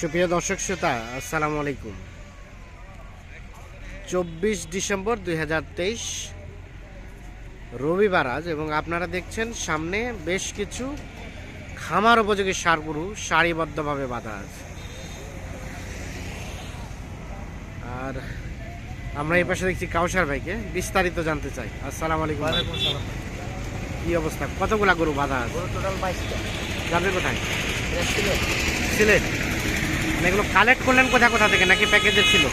সুপ্রিয় দর্শক শ্রোতা আসসালামু আলাইকুম। চব্বিশ ডিসেম্বর দু হাজার তেইশ রবিবার আজ এবং আপনারা দেখছেন সামনে বেশ কিছু খামার উপযোগী সারগুরু সারিবদ্ধভাবে বাঁধা আছে। আর আমরা এই পাশে দেখছি কাউসার ভাইকে বিস্তারিত জানতে চাই। আসসালামু আলাইকুম কি অবস্থা? কতগুলা গরু বাঁধা আছে? যাবে কোথায়? সিলেট। এগুলো কালেক্ট করলেন কোথা কোথা থেকে? নাকি প্যাকেজের ছিল?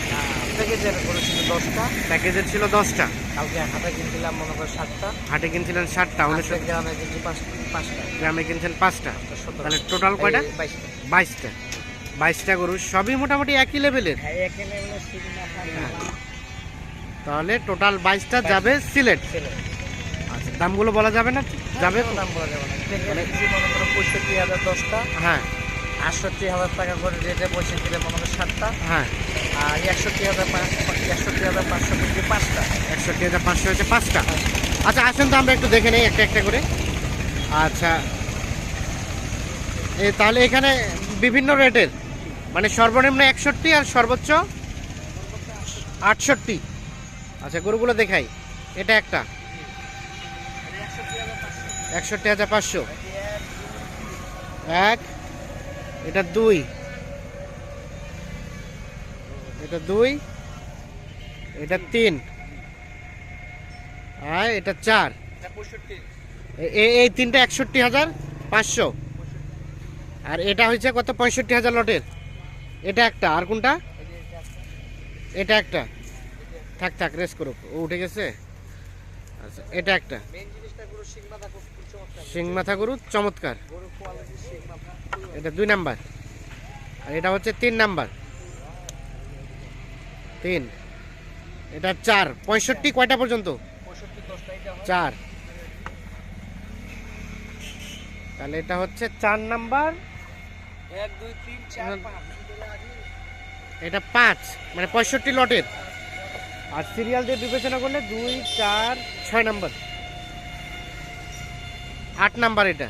প্যাকেজের গরু ছিল দশটা। প্যাকেজের ছিল দশটা। কালকে হাতে কিনছিলাম মনে করো সাতটা। হাটে কিনছিলেন ষাটটা উনিশশো গ্রামে কিনছি পাঁচ পাঁচটা। গ্রামে কিনছেন পাঁচটা। তাহলে টোটাল কয়টা? বাইশটা। বাইশটা। বাইশটা গরু সবই মোটামুটি একই লেভেলের হ্যাঁ হ্যাঁ। তাহলে টোটাল বাইশটা যাবে সিলেট। আচ্ছা দামগুলো বলা যাবে না? যাবে দাম বলা যাবে না। মনে করো পঁয়ষট্টি হাজার দশটা। হ্যাঁ। আটষট্টি হাজার টাকা করে রেটে পঁয়ষট্টি মনে করো সাতটা হ্যাঁ। আর একষট্টি হাজার পাঁচ একষট্টি হাজার পাঁচশো কিনছি পাঁচটা। একষট্টি হাজার পাঁচশো হয়েছে পাঁচটা। আচ্ছা আসেন তো আমরা একটু দেখে নিই একটা একটা করে। আচ্ছা। এ তাহলে এখানে বিভিন্ন রেটের মানে সর্বনিম্ন একষট্টি আর সর্বোচ্চ আটষট্টি। আচ্ছা গরুগুলো দেখাই। এটা একটা। একষট্টি হাজার পাঁচশো। এক। এটা দুই। এটা দুই, এটা তিন। আর এটা চার। এই তিনটা একষট্টি হাজার পাঁচশো। আর এটা হয়েছে কত? পঁয়ষট্টি হাজার লটের। এটা একটা। আর কোনটা? এটা একটা। থাক থাক, রেস করুক ও উঠে গেছে? আচ্ছা এটা একটা। সিং মাথা গরু চমৎকার। এটা দুই নাম্বার। আর এটা হচ্ছে তিন নাম্বার। তিন। এটা চার। পঁয়ষট্টি কয়টা পর্যন্ত? চার। তাহলে এটা হচ্ছে চার নাম্বার। এটা পাঁচ মানে পঁয়ষট্টি লটের। আর সিরিয়াল দিয়ে বিবেচনা করলে দুই চার ছয় নাম্বার। আট নাম্বার এটা।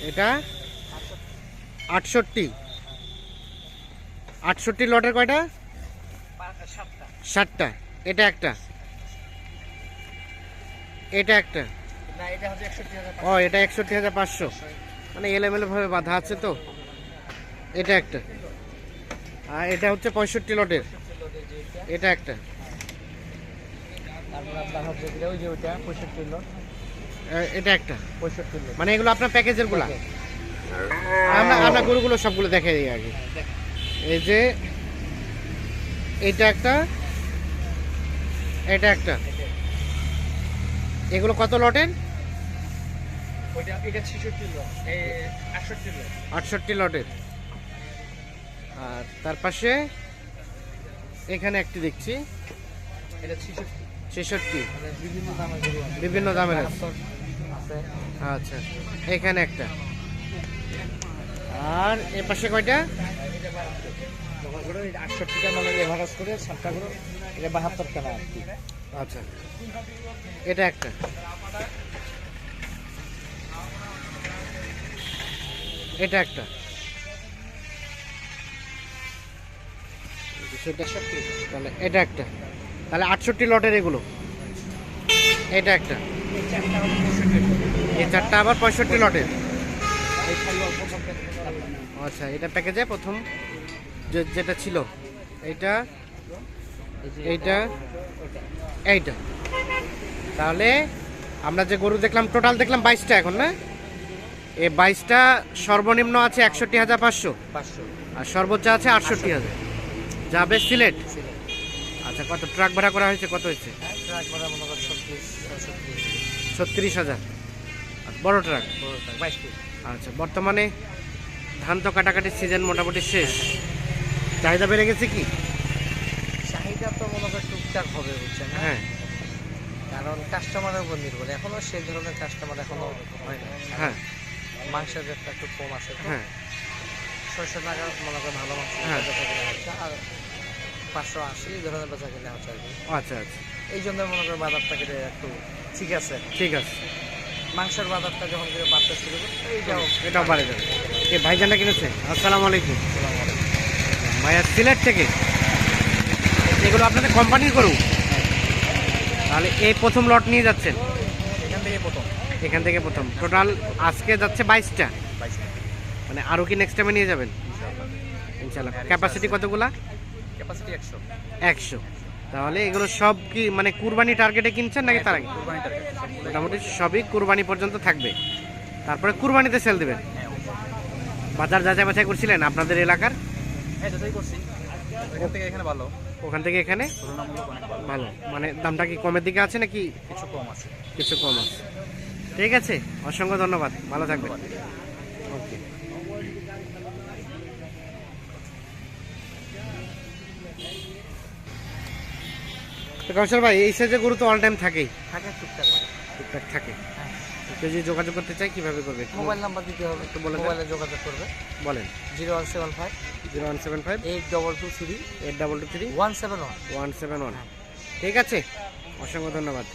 এটা আটষট্টি। আটষট্টি। লটের কয়টা? ষাটটা এটা একটা। এটা একটা। ও এটা একষট্টি হাজার পাঁচশো। মানে এলোমেলো ভাবে বাঁধা আছে তো। এটা একটা। আর এটা হচ্ছে পঁয়ষট্টি লটের। এটা একটা। তারপর আপনার হচ্ছে গিয়ে ওই যে ওইটা পঁয়ষট্টি লোক। এটা একটা? পঁয়ষট্টি লোক। মানে এগুলো আপনার প্যাকেজেরগুলা? আমরা আমরা গরুগুলো সবগুলো দেখে দিই আগে। এই যে এটা একটা এটা একটা। এগুলো কত লটের? আটষট্টি লটের। আর তার পাশে এখানে একটি দেখছি। এটা ছেষট্টি। ছেষট্টি। মানে বিভিন্ন দামের আছে। আচ্ছা এখানে একটা। আর এ পাশে কয়টা? আটষট্টিটা মানে এভারেজ করে সাতটা করে এটা আচ্ছা এটা একটা। এটা একটা। তাহলে এটা একটা। তাহলে আটষট্টি লটের এগুলো। এটা একটা। এই চারটা আবার পঁয়ষট্টি লটের। আচ্ছা এটা প্যাকেজে প্রথম যে যেটা ছিল। এইটা এইটা এইটা। তাহলে আমরা যে গরু দেখলাম টোটাল দেখলাম বাইশটা এখন না? এই বাইশটা সর্বনিম্ন আছে একষট্টি হাজার পাঁচশো। পাঁচশো। আর সর্বোচ্চ আছে আটষট্টি হাজার। যাবে সিলেট। আচ্ছা কত? ট্রাক ভাড়া করা হয়েছে কত হয়েছে? হ্যাঁ, ট্রাক ভাড়া মনে কর ছত্রিশ হাজার। আর বড় ট্রাক? বড় ট্রাক বাইশ আচ্ছা বর্তমানে ধান তো কাটাকাটির সিজন মোটামুটি শেষ। চাহিদা বেড়ে গেছে কি? চাহিদা তো মনে কর টুকটাক হবে বুঝছেন হ্যাঁ। কারণ কাস্টমারের উপর নির্ভর। এখনও সেই ধরনের কাস্টমার এখনও হয় না। হ্যাঁ। মাংসের রেটটা একটু কম আছে হ্যাঁ। ছয়শো টাকা মনে করেন ভালো মাংস হ্যাঁ। আর পাঁচশো আশি এই ধরনের বেচা কিনা হচ্ছে আর কি। আচ্ছা আচ্ছা। এই জন্য মনে করেন বাজারটা কেটে একটু ঠিক আছে। ঠিক আছে। মাংসের বাজারটা যখন করে বাড়তে শুরু করে এইটাও এটাও বাড়ে যাবে। এ ভাইজানটা কিনেছে? আসসালামু আলাইকুম। ভাইয়া সিলেট থেকে। এগুলো আপনাদের কোম্পানির করুন তাহলে এই প্রথম লট নিয়ে যাচ্ছেন? এখান থেকে প্রথম। এখান থেকে প্রথম। টোটাল আজকে যাচ্ছে বাইশটা। বাইশটা। মানে আরও কি নেক্সট টাইমে নিয়ে যাবেন? ইনশাল্লাহ ক্যাপাসিটি কতগুলা? ক্যাপাসিটি একশো। একশো। তাহলে এগুলো সব কি মানে কুরবানি টার্গেটে কিনছেন নাকি তার আগে? কুরবানি টার্গেট মোটামুটি সবই কুরবানি পর্যন্ত থাকবে। তারপরে কুরবানিতে সেল দেবেন? হ্যাঁ বাজার যাচাই বাছাই করছিলেন আপনাদের এলাকার? হ্যাঁ যাচাই করছি। এখান থেকে এখানে ভালো। ওখান থেকে এখানে? ভালো। ভালো। মানে দামটা কি কমের দিকে আছে নাকি কিছু কম আছে। কিছু কম আছে? ঠিক আছে অসংখ্য ধন্যবাদ। ভালো থাকবেন। তো কাউসার ভাই এই সাইজে গরু তো অল টাইম থাকেই। থাকে টুকটাক টুকটাক থাকে। কেউ যদি যোগাযোগ করতে চাই কীভাবে করবে? মোবাইল নাম্বার দিতে হবে একটু বলে মোবাইলে যোগাযোগ করবে। বলেন। Zero one seven five. Zero one seven five. Eight double two three. Eight double two three. One seven one. One seven one. ঠিক আছে। অসংখ্য ধন্যবাদ।